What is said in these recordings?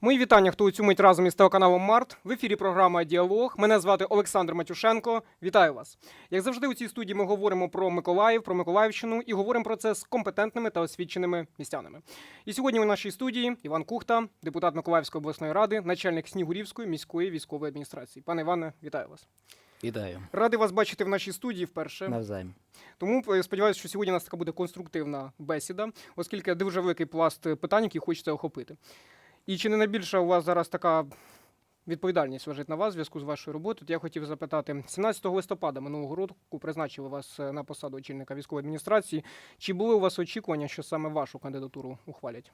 Мої вітання, хто у цю мить разом із телеканалом Март. В ефірі програма Діалог. Мене звати Олександр Матюшенко. Вітаю вас. Як завжди, у цій студії ми говоримо про Миколаїв, про Миколаївщину і говоримо про це з компетентними та освіченими містянами. І сьогодні у нашій студії Іван Кухта, депутат Миколаївської обласної ради, начальник Снігурівської міської військової адміністрації. Пане Іване, вітаю вас. Вітаю. Радий вас бачити в нашій студії вперше. Навзаєм. Тому е, сподіваюся, що сьогодні у нас така буде конструктивна бесіда, оскільки дуже великий пласт питань, які хочеться охопити. І чи не найбільша у вас зараз така відповідальність лежить на вас в зв'язку з вашою роботою? То я хотів запитати, 17 листопада минулого року призначили вас е, на посаду очільника військової адміністрації. Чи були у вас очікування, що саме вашу кандидатуру ухвалять?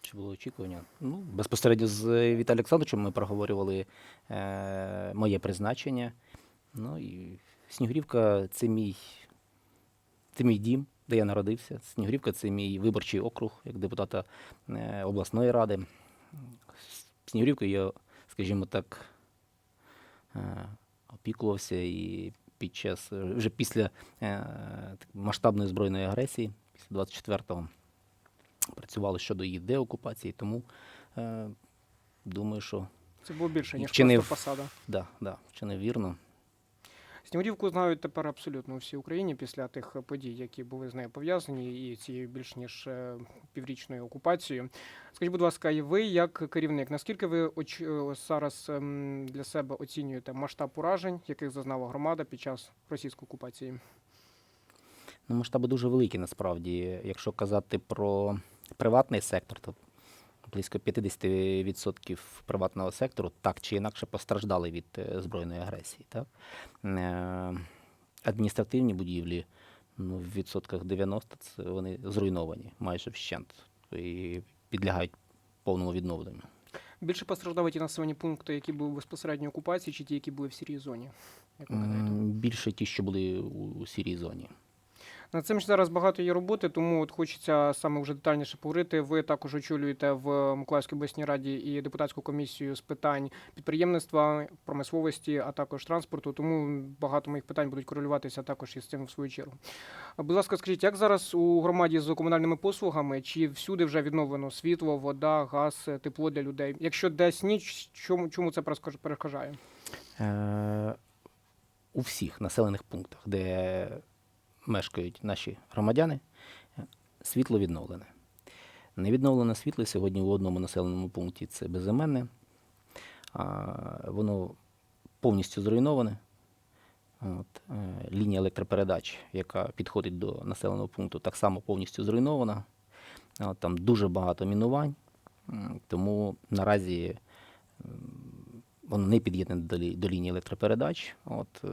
Чи було очікування? Ну, безпосередньо з Віталієм Олександровичем ми проговорювали е, моє призначення. Ну і Снігурівка це мій, це мій дім, де я народився. Снігурівка це мій виборчий округ як депутата е, обласної ради. Снігурівкою я, скажімо так, е, опікувався і під час вже після е, масштабної збройної агресії, після 24-го, працювали щодо її деокупації, тому думаю, що Це було більше, ніж Вчинив. просто посада. да, да, вчинив вірно. Снігурівку знають тепер абсолютно у всій Україні після тих подій, які були з нею пов'язані, і цією більш ніж е, піврічною окупацією. Скажіть, будь ласка, і ви як керівник, наскільки ви оч... е, зараз ем, для себе оцінюєте масштаб уражень, яких зазнала громада під час російської окупації? Ну, масштаби дуже великі насправді. Якщо казати про приватний сектор, то близько 50% приватного сектору так чи інакше постраждали від е, збройної агресії. Так? Е, адміністративні будівлі ну, в відсотках 90 це вони зруйновані майже вщент і підлягають повному відновленню. Більше постраждали ті населені пункти, які були в безпосередньо окупації, чи ті, які були в сірій зоні? Як ви Більше ті, що були у сірій зоні. Над цим ж зараз багато є роботи, тому от хочеться саме вже детальніше поговорити. Ви також очолюєте в Миколаївській обласній раді і депутатську комісію з питань підприємництва, промисловості, а також транспорту. Тому багато моїх питань будуть корелюватися також із цим в свою чергу. Будь ласка, скажіть, як зараз у громаді з комунальними послугами? Чи всюди вже відновлено світло, вода, газ, тепло для людей? Якщо десь ніч, чому чому це перешкоджає? Е, у всіх населених пунктах, де мешкають наші громадяни, світло відновлене. Невідновлене світло сьогодні в одному населеному пункті це безіменне. Воно повністю зруйноване. От, е, лінія електропередач, яка підходить до населеного пункту, так само повністю зруйнована. От, там дуже багато мінувань, тому наразі воно не під'єднане до лінії електропередач. От, е,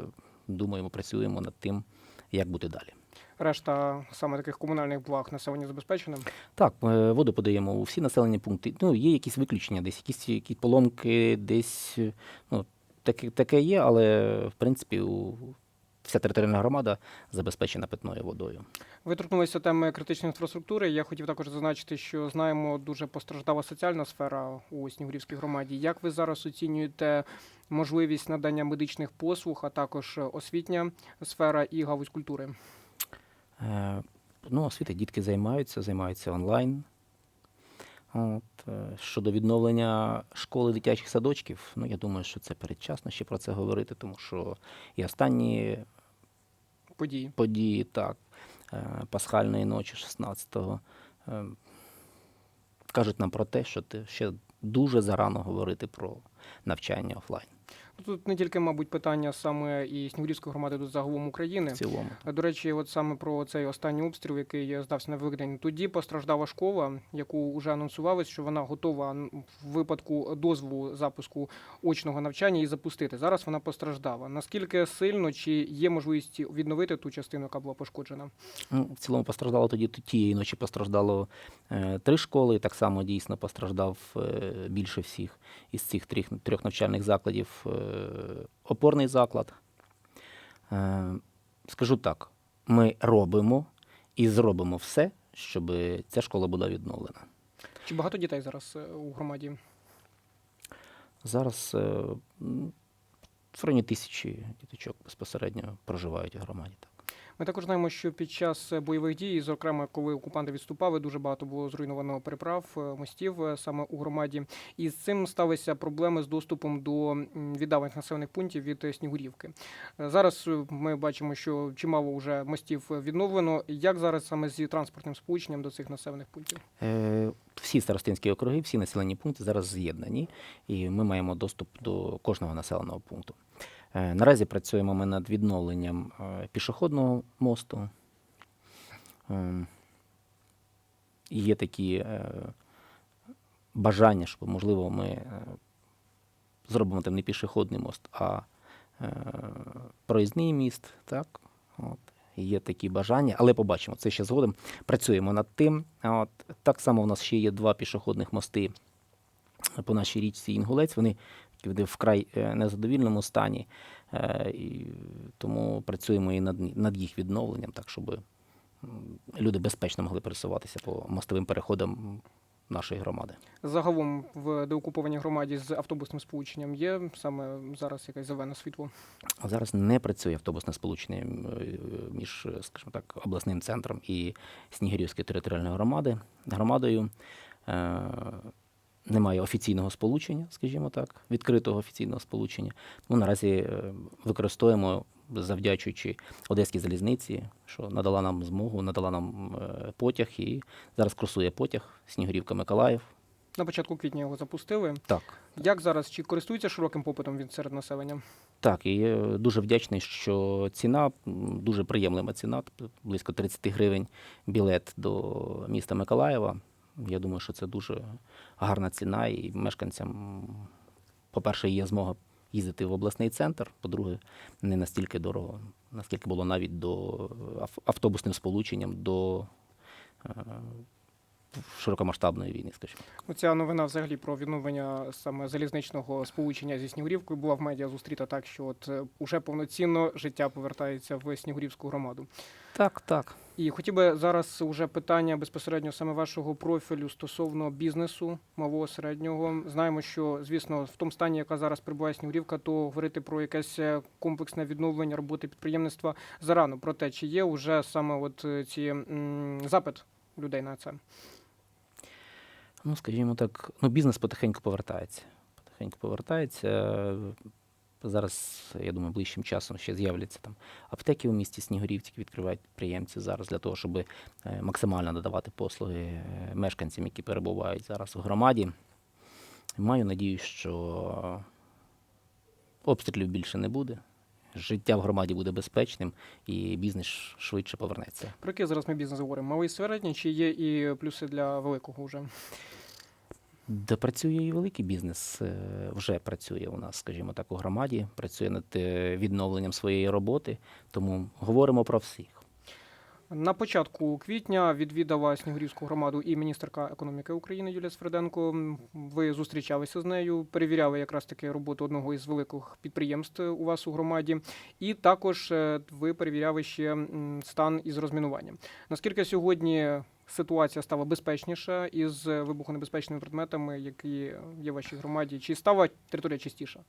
думаємо, працюємо над тим, як бути далі. Решта саме таких комунальних благ населення забезпеченим? Так, е, воду подаємо у всі населені пункти. Ну, є якісь виключення, десь якісь, якісь поломки, десь е, ну, таке, таке є, але в принципі у, вся територіальна громада забезпечена питною водою. Ви торкнулися теми критичної інфраструктури. Я хотів також зазначити, що знаємо, дуже постраждала соціальна сфера у Снігурівській громаді. Як ви зараз оцінюєте можливість надання медичних послуг, а також освітня сфера і галузь культури? Е, Ну, освіти дітки займаються, займаються онлайн. От, е, щодо відновлення школи дитячих садочків, ну я думаю, що це передчасно ще про це говорити, тому що і останні Події. події, так, е, пасхальної ночі 16-го, е, кажуть нам про те, що ти ще дуже зарано говорити про навчання офлайн Тут не тільки, мабуть, питання саме і Снігурівської громади тут загалом України. в цілому. До речі, от саме про цей останній обстріл, який здався на Великдень. Тоді постраждала школа, яку вже анонсували, що вона готова в випадку дозволу запуску очного навчання і запустити. Зараз вона постраждала. Наскільки сильно чи є можливість відновити ту частину, яка була пошкоджена? Ну, в цілому постраждало тоді тієї ночі постраждало е, три школи. Так само дійсно постраждав е, більше всіх із цих трьох, трьох навчальних закладів е, опорний заклад. Е, скажу так: ми робимо і зробимо все, щоб ця школа була відновлена. Чи багато дітей зараз е, у громаді? Зараз е, в районі тисячі діточок безпосередньо проживають у громаді. Ми також знаємо, що під час бойових дій, зокрема, коли окупанти відступали, дуже багато було зруйновано переправ е, мостів е, саме у громаді. І з цим сталися проблеми з доступом до віддалених населених пунктів від е, Снігурівки. Зараз ми бачимо, що чимало вже мостів відновлено. Як зараз саме зі транспортним сполученням до цих населених пунктів? Всі старостинські округи, всі населені пункти зараз з'єднані, і ми маємо доступ до кожного населеного пункту. Е, Наразі працюємо ми над відновленням е, пішохідного мосту. Ем, Є такі е, бажання, щоб, можливо, ми зробимо там не пішохідний мост, а проїзний міст. Так? От. Є такі бажання, але побачимо це ще згодом. Працюємо над тим. От так само у нас ще є два пішохідних мости по нашій річці Інгулець. Вони такі в вкрай е, незадовільному стані, е, і тому працюємо і над, над їх відновленням, так щоб люди безпечно могли пересуватися по мостовим переходам нашої громади. Загалом в деокупованій громаді з автобусним сполученням є саме зараз якесь зелене світло. Зараз не працює автобусне сполучення е, між, скажімо так, обласним центром і Снігирівською територіальною громади, громадою. Е, Немає офіційного сполучення, скажімо так, відкритого офіційного сполучення. Тому наразі е, використовуємо, завдячуючи Одеській залізниці, що надала нам змогу, надала нам е, потяг, і зараз курсує потяг Снігурівка Миколаїв. На початку квітня його запустили. Так, Як зараз чи користується широким попитом від серед населення? Так, і дуже вдячний, що ціна дуже приємлива ціна, близько 30 гривень білет до міста Миколаєва. Я думаю, що це дуже гарна ціна, і мешканцям, по-перше, є змога їздити в обласний центр, по-друге, не настільки дорого, наскільки було навіть до автобусним сполученням до е, широкомасштабної війни, скажімо. Оця новина взагалі про відновлення саме залізничного сполучення зі Снігурівкою була в медіа зустріта так, що от е, уже повноцінно життя повертається в Снігурівську громаду. Так, так. І хотів би зараз уже питання безпосередньо саме вашого профілю стосовно бізнесу малого середнього. Знаємо, що звісно в тому стані, яка зараз перебуває Снігурівка, то говорити про якесь е, комплексне відновлення роботи підприємництва зарано. Проте чи є вже саме от е, ці м, запит людей на це? Ну, скажімо так, ну, бізнес потихеньку повертається. Потихеньку повертається. Зараз, я думаю, ближчим часом ще з'являться там аптеки у місті Снігурівці, які відкривають підприємці зараз для того, щоб е, максимально надавати послуги е, мешканцям, які перебувають зараз у громаді. Маю надію, що обстрілів більше не буде. Життя в громаді буде безпечним і бізнес швидше повернеться. Про який зараз ми бізнес говоримо? Малий середній, чи є і плюси для великого вже? Де працює і великий бізнес, е, вже працює у нас, скажімо так, у громаді, працює над е, відновленням своєї роботи, тому говоримо про всіх. На початку квітня відвідала Снігурівську громаду і міністерка економіки України Юлія Сфреденко. Ви зустрічалися з нею, перевіряли якраз таки роботу одного із великих підприємств у вас у громаді, і також е, ви перевіряли ще стан із розмінуванням. Наскільки сьогодні ситуація стала безпечніша із вибухонебезпечними предметами, які є в вашій громаді? Чи стала територія чистіша?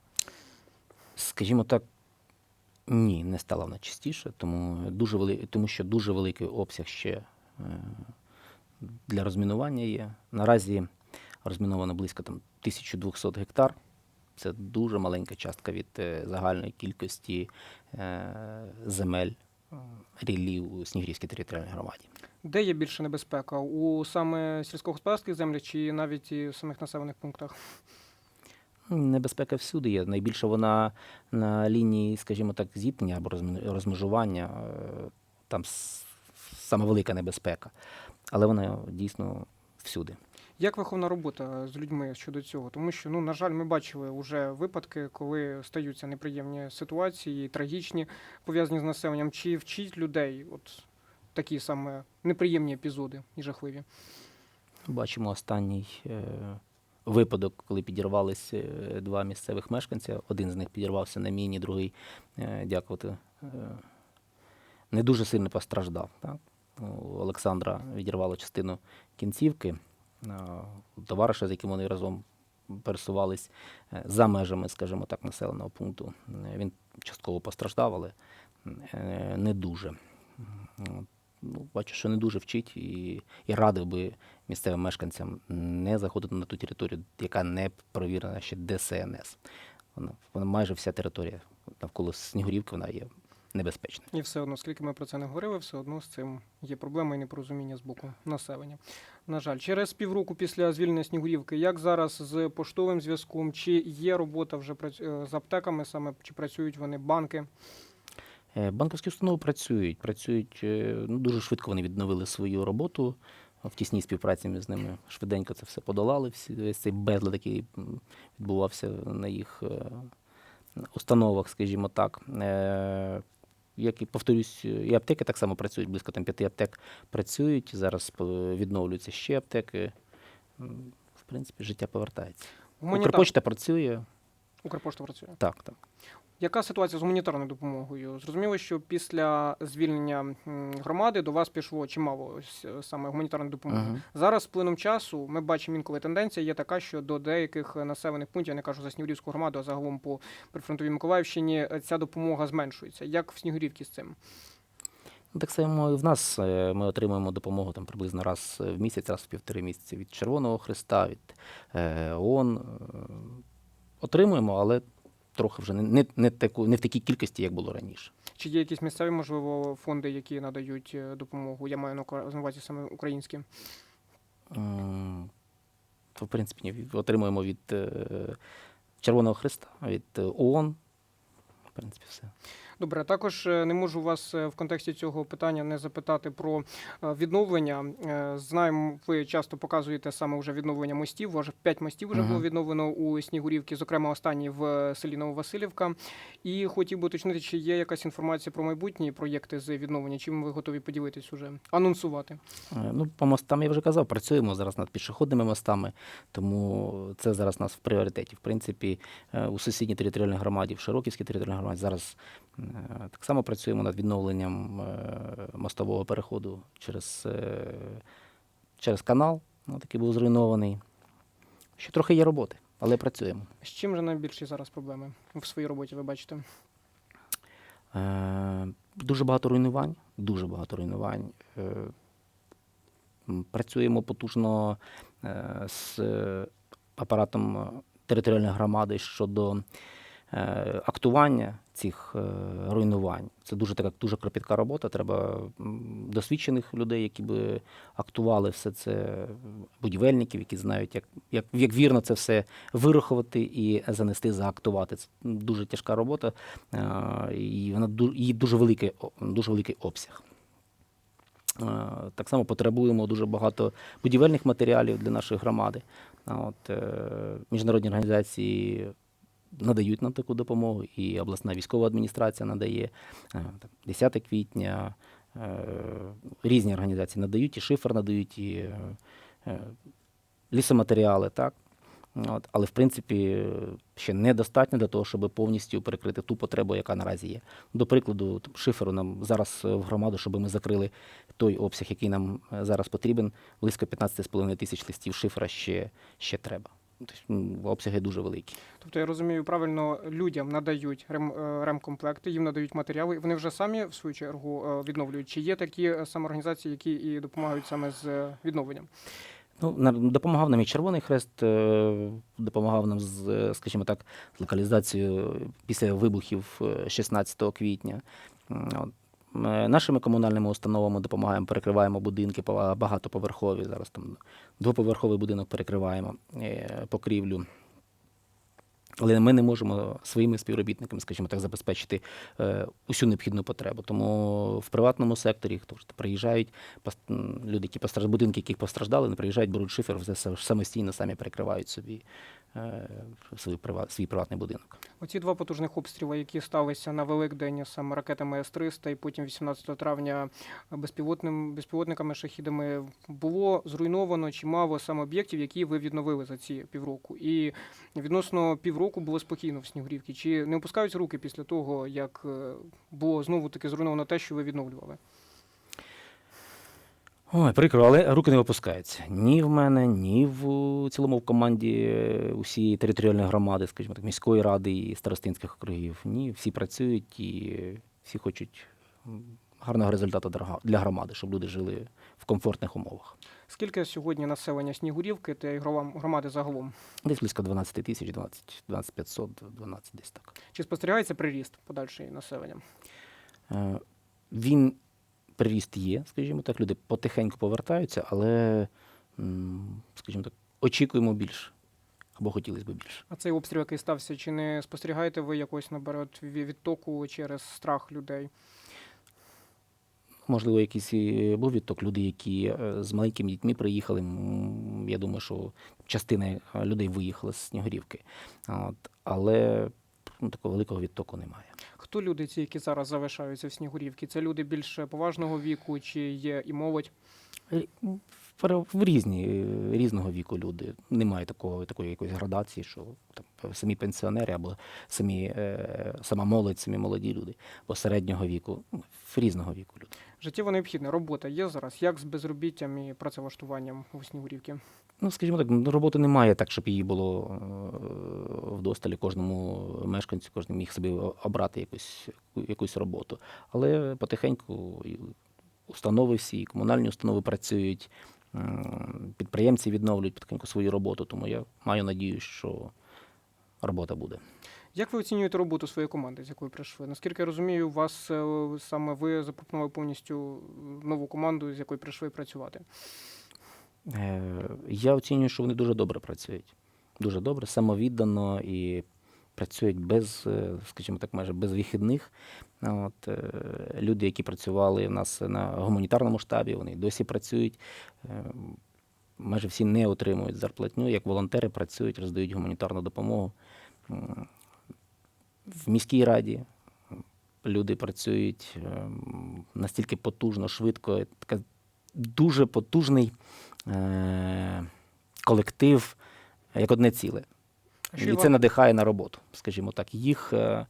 Скажімо так, ні, не стала вона частіше, тому, дуже вели... тому що дуже великий обсяг ще е, для розмінування є. Наразі розміновано близько там, 1200 гектар. Це дуже маленька частка від е, загальної кількості е, земель е, ріллів у Снігрівській територіальній громаді. Де є більша небезпека? У саме сільськогосподарських землях чи навіть і в самих населених пунктах? Небезпека всюди є. Найбільше вона на лінії, скажімо так, зіткнення або розмежування. е, Там саме велика небезпека. Але вона дійсно всюди. Як виховна робота з людьми щодо цього? Тому що, ну, на жаль, ми бачили вже випадки, коли стаються неприємні ситуації, трагічні, пов'язані з населенням. Чи вчить людей от такі саме неприємні епізоди і жахливі? Бачимо останній е, випадок, коли підірвались е, два місцевих мешканця. Один з них підірвався на міні, другий, е, дякувати, е, не дуже сильно постраждав. Так? У Олександра відірвало частину кінцівки. А у Товариша, з яким вони разом пересувались е, за межами, скажімо так, населеного пункту. е, Він частково постраждав, але е, не дуже. Бачу, що не дуже вчить і, і радив би місцевим мешканцям не заходити на ту територію, яка не провірена ще ДСНС. Вона, вона майже вся територія навколо Снігурівки вона є небезпечна. І все одно, скільки ми про це не говорили, все одно з цим є проблема і непорозуміння з боку населення. На жаль, через півроку після звільнення Снігурівки, як зараз з поштовим зв'язком, чи є робота вже е, з аптеками, саме чи працюють вони банки? Е, Банківські установи працюють, працюють е, ну, дуже швидко вони відновили свою роботу в тісній співпраці між ними. Швиденько це все подолали. Всі весь цей безлад, який відбувався на їх е, установах, скажімо так. Як і повторюсь, і аптеки так само працюють, близько там п'яти аптек працюють. Зараз відновлюються ще аптеки. В принципі, життя повертається. Укрпочта працює. Укрпошта працює. Так, так. Яка ситуація з гуманітарною допомогою? Зрозуміло, що після звільнення громади до вас пішло чимало ось, е, саме гуманітарної допомоги. Мгм. Зараз з плином часу ми бачимо інколи тенденція є така, що до деяких е, населених пунктів, я не кажу за Снігурівську громаду, а загалом по прифронтовій Миколаївщині е, ця допомога зменшується. Як в Снігурівці з цим? Так само і в нас ми отримуємо допомогу там приблизно раз в місяць, раз в півтори місяці від Червоного Христа, від ООН. Отримуємо, але трохи вже не, не, не, таку, не в такій кількості, як було раніше. Чи є якісь місцеві, можливо, фонди, які надають е, допомогу? Я маю на увазі саме українські. То, в принципі, ні, отримуємо від е, Червоного Христа, від е, ООН. В принципі, все. Добре, також е, не можу вас е, в контексті цього питання не запитати про е, відновлення. Знаємо, ви часто показуєте саме вже відновлення мостів. Аж п'ять мостів вже Мгм. було відновлено у Снігурівці, зокрема останній в селі Нововасилівка. І хотів би уточнити, чи є якась інформація про майбутні проєкти з відновлення, чим ви готові поділитись уже анонсувати. Ну, по мостам я вже казав, працюємо зараз над пішохідними мостами, тому це зараз у нас в пріоритеті. В принципі, у сусідній територіальній громаді, в Широківській територіальній громаді зараз так само працюємо над відновленням е, мостового переходу через, е, через канал, ну, який був зруйнований. Ще трохи є роботи, але працюємо. З чим же найбільші зараз проблеми в своїй роботі? Ви бачите? Е, Дуже багато руйнувань, дуже багато руйнувань. Е, Працюємо потужно е, з е, апаратом е, територіальної громади щодо е, актування цих е, руйнувань. Це дуже така дуже кропітка робота. Треба досвідчених людей, які би актували все це, будівельників, які знають, як, як, як вірно це все вирахувати і занести, заактувати. Це дуже тяжка робота, е, і вона її дуже великий, дуже великий обсяг. Е, Так само потребуємо дуже багато будівельних матеріалів для нашої громади. От, міжнародні організації надають нам таку допомогу, і обласна військова адміністрація надає е, 10 квітня. е, Різні організації надають, і шифер надають, і е, е, лісоматеріали, так? От, але в принципі ще недостатньо для того, щоб повністю перекрити ту потребу, яка наразі є. До прикладу, шиферу нам зараз е, в громаду, щоб ми закрили той обсяг, який нам е, зараз потрібен, близько 15,5 тисяч листів шифера ще, ще треба. Тобто м, обсяги дуже великі. Тобто я розумію, рем людям надають рем, е, ремкомплекти, їм надають матеріали, вони вже самі в свою чергу е, відновлюють. Чи є такі е, самоорганізації, які і допомагають саме з відновленням? Ну, допомагав нам і Червоний Хрест, допомагав нам з, скажімо так, з локалізацією після вибухів е, 16 квітня. Е, Нашими комунальними установами допомагаємо, перекриваємо будинки багатоповерхові. Зараз там двоповерховий будинок перекриваємо е, покрівлю. Але ми не можемо своїми співробітниками, скажімо так, забезпечити е, усю необхідну потребу. Тому в приватному секторі хто ж приїжджають люди, які постраждали, будинки, яких постраждали, не приїжджають, беруть шифер, все самостійно самі перекривають собі свій, прива- свій приватний будинок. Оці два потужних обстріли, які сталися на Великдень саме ракетами С-300 і потім 18 травня безпілотним безпілотниками шахідами було зруйновано чимало саме об'єктів, які ви відновили за ці півроку. І відносно півроку було спокійно в Снігурівці. Чи не опускаються руки після того, як е, було знову таки зруйновано те, що ви відновлювали? Ой, прикро, але руки не опускаються. Ні в мене, ні в цілому в команді е, усієї територіальної громади, скажімо так, міської ради і старостинських округів. Ні, всі працюють і всі хочуть гарного результату для громади, щоб люди жили в комфортних умовах. Скільки сьогодні населення Снігурівки та громади загалом? Десь близько 12 тисяч, 12, 12 500, 12 десь так. Чи спостерігається приріст подальший населення? Е, Він приріст є, скажімо так, люди потихеньку повертаються, але, скажімо так, очікуємо більше. Або хотілося б більше. А цей обстріл, який стався, чи не спостерігаєте ви якось наперед відтоку через страх людей? Можливо, якийсь і був відток люди, які е, з маленькими дітьми приїхали. Я думаю, що частина е, людей виїхала з Снігурівки. Але ну, такого великого відтоку немає. Хто люди ці, які зараз залишаються в Снігурівці? Це люди більш поважного віку, чи є і молодь? В, різні, різного віку люди. Немає такого, такої якоїсь градації, що там, самі пенсіонери або самі, е, сама молодь, самі молоді люди, або середнього віку, ну, в різного віку люди. Життєво необхідна робота є зараз. Як з безробіттям і працевлаштуванням у Снігурівці? Ну, скажімо так, ну, роботи немає так, щоб її було е, вдосталі кожному мешканцю, кожен міг собі обрати якусь, якусь роботу. Але потихеньку установи всі, комунальні установи працюють, підприємці відновлюють потихеньку свою роботу, тому я маю надію, що робота буде. Як ви оцінюєте роботу своєї команди, з якої прийшли? Наскільки я розумію, у вас е, саме ви запропонували повністю нову команду, з якої прийшли працювати. Е, Я оцінюю, що вони дуже добре працюють. Дуже добре, самовіддано і працюють без, е, скажімо так, майже без вихідних. От, е, люди, які працювали в нас на гуманітарному штабі, вони досі працюють. Майже всі не отримують зарплатню, як волонтери працюють, роздають гуманітарну допомогу. В міській раді люди працюють ем, настільки потужно, швидко, така дуже потужний е, колектив, як одне ціле. І це надихає на роботу, скажімо так. Їх, е,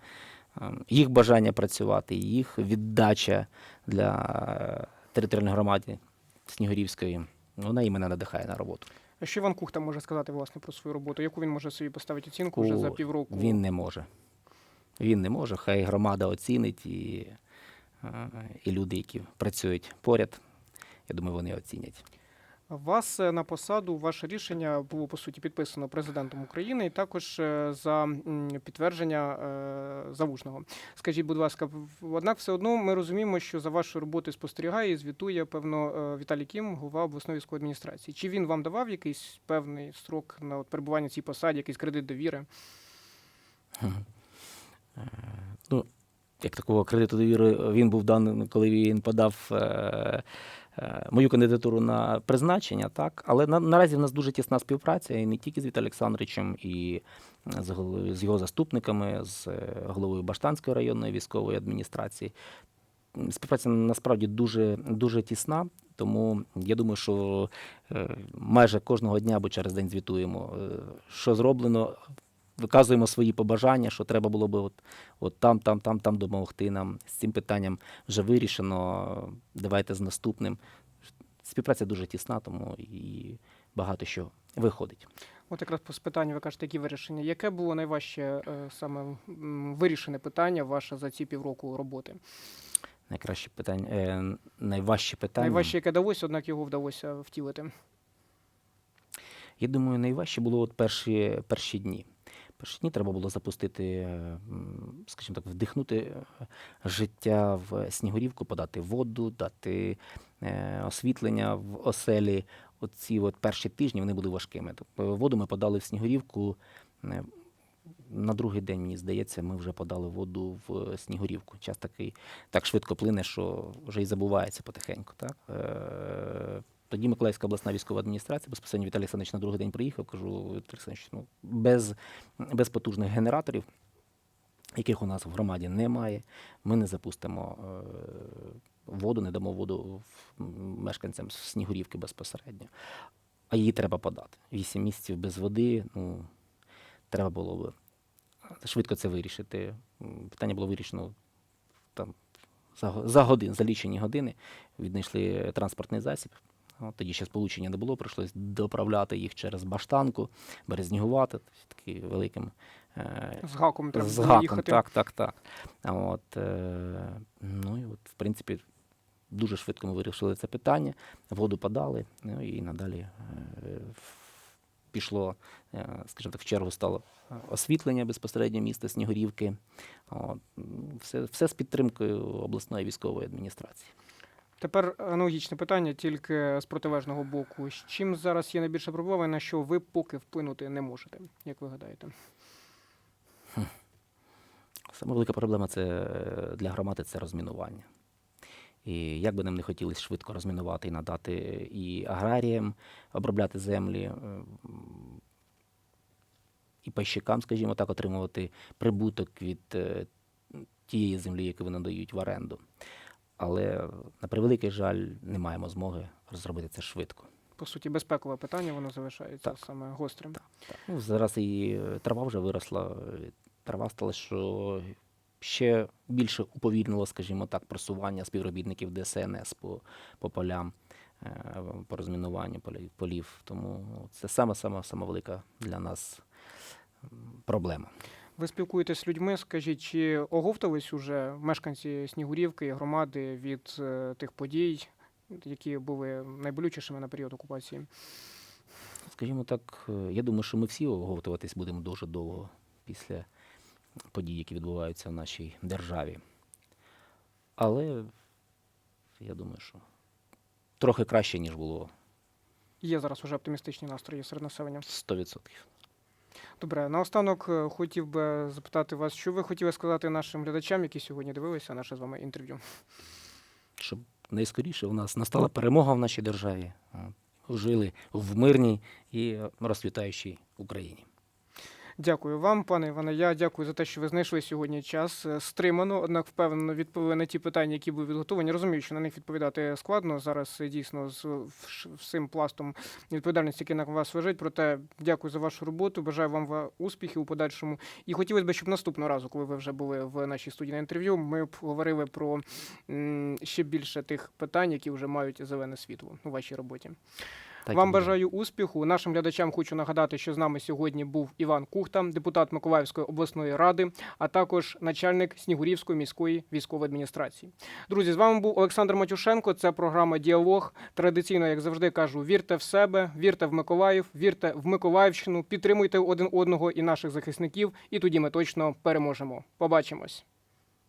е, їх бажання працювати, їх віддача для е, територіальної громади Снігурівської, вона і мене надихає на роботу. А що Іван Кухта може сказати власне про свою роботу? Яку він може собі поставити оцінку вже за півроку? Він не може. Він не може. Хай громада оцінить і, і люди, які працюють поряд, я думаю, вони оцінять. Вас е, на посаду, ваше рішення було по суті підписано президентом України і також е, за підтвердження е, залужного. Скажіть, будь ласка, однак все одно ми розуміємо, що за вашою роботою спостерігає і звітує певно Віталій Кім, голова обласної військової адміністрації. Чи він вам давав якийсь певний строк на перебування в цій посаді, якийсь кредит довіри? Ну, як такого кредиту довіри він був даний, коли він подав мою кандидатуру на призначення, так. Але на, наразі в нас дуже тісна співпраця і не тільки з Віталієм Олександровичем, і з, з його заступниками, з е, головою Баштанської районної військової адміністрації. Співпраця насправді дуже, дуже тісна, тому я думаю, що е, майже кожного дня або через день звітуємо, е, що зроблено, виказуємо свої побажання, що треба було би от, от там, там, там, там допомогти нам. З цим питанням вже вирішено. Давайте з наступним. Співпраця дуже тісна, тому і багато що виходить. От якраз по питанню ви кажете, які вирішення. Яке було найважче е, саме вирішене питання ваше за ці півроку роботи? Найкраще питання, е, найважче питання. Найважче, яке далося, однак його вдалося втілити. Я думаю, найважче було от перші, перші дні. Перші дні треба було запустити, скажімо так, вдихнути е, життя в Снігурівку, подати воду, дати е, освітлення в оселі. Оці от перші тижні вони були важкими. Тобто воду ми подали в Снігурівку. е, На другий день, мені здається, ми вже подали воду в Снігурівку. Час такий так швидко плине, що вже і забувається потихеньку. Так? Е, Тоді Миколаївська обласна військова адміністрація, безпосередньо Віталій Олександрович на другий день приїхав, кажу, Віталій Олександрович, ну, без, без потужних генераторів, яких у нас в громаді немає, ми не запустимо е, воду, не дамо воду мешканцям Снігурівки безпосередньо. А її треба подати. Вісім місяців без води, ну, треба було б швидко це вирішити. Питання було вирішено там, за, за годин, за лічені години. Віднайшли транспортний засіб. Тоді ще сполучення не було, прийшлось доправляти їх через баштанку, березнігувати, такий великим е, З гаком треба з гаком. їхати. Так, так, так. От, е, ну і от, в принципі, Дуже швидко ми вирішили це питання, воду подали, ну і надалі е, пішло, скажімо так, в чергу стало освітлення безпосередньо міста Снігурівки. От, все, все з підтримкою обласної військової адміністрації. Тепер аналогічне питання, тільки з протилежного боку. З чим зараз є найбільша проблема, на що ви поки вплинути не можете, як ви гадаєте? Саме велика проблема це е, для громади це розмінування. І як би нам не хотілося швидко розмінувати і надати і аграріям обробляти землі, е, і пайщикам, скажімо так, отримувати прибуток від е, тієї землі, яку вони надають в оренду. Але на превеликий жаль, не маємо змоги розробити це швидко. По суті, безпекове питання, воно залишається Так. саме гострим. Ну, зараз і трава вже виросла, трава стала, що ще більше уповільнило, скажімо так, просування співробітників ДСНС по, по полям, е, по розмінуванню полів-. Тому це саме велика для нас проблема. Ви спілкуєтесь з людьми, скажіть, чи оговтались уже мешканці Снігурівки і громади від е, тих подій, які були найболючішими на період окупації? Скажімо так, е, я думаю, що ми всі оговтуватись будемо дуже довго після подій, які відбуваються в нашій державі. Але я думаю, що трохи краще, ніж було Є зараз уже оптимістичні настрої серед населення. 100%. Добре, наостанок е, хотів би запитати вас, що ви хотіли сказати нашим глядачам, які сьогодні дивилися наше з вами інтерв'ю. Щоб найскоріше у нас настала перемога в нашій державі. Жили в мирній і розцвітаючій Україні. Дякую вам, пане Іване. Я дякую за те, що ви знайшли сьогодні час е, стримано, однак впевнено відповіли на ті питання, які були підготовані. Розумію, що на них відповідати складно зараз е, дійсно з всім пластом відповідальності, який на вас лежить. Проте дякую за вашу роботу. Бажаю вам успіхів у подальшому. І хотілося б, щоб наступного разу, коли ви вже були в нашій студії на інтерв'ю, ми б говорили про ще більше тих питань, які вже мають зелене світло у вашій роботі. Так Вам бажаю успіху. Нашим глядачам хочу нагадати, що з нами сьогодні був Іван Кухта, депутат Миколаївської обласної ради, а також начальник Снігурівської міської військової адміністрації. Друзі, з вами був Олександр Матюшенко. Це програма Діалог. Традиційно, як завжди, кажу: вірте в себе, вірте в Миколаїв, вірте в Миколаївщину, підтримуйте один одного і наших захисників, і тоді ми точно переможемо. Побачимось.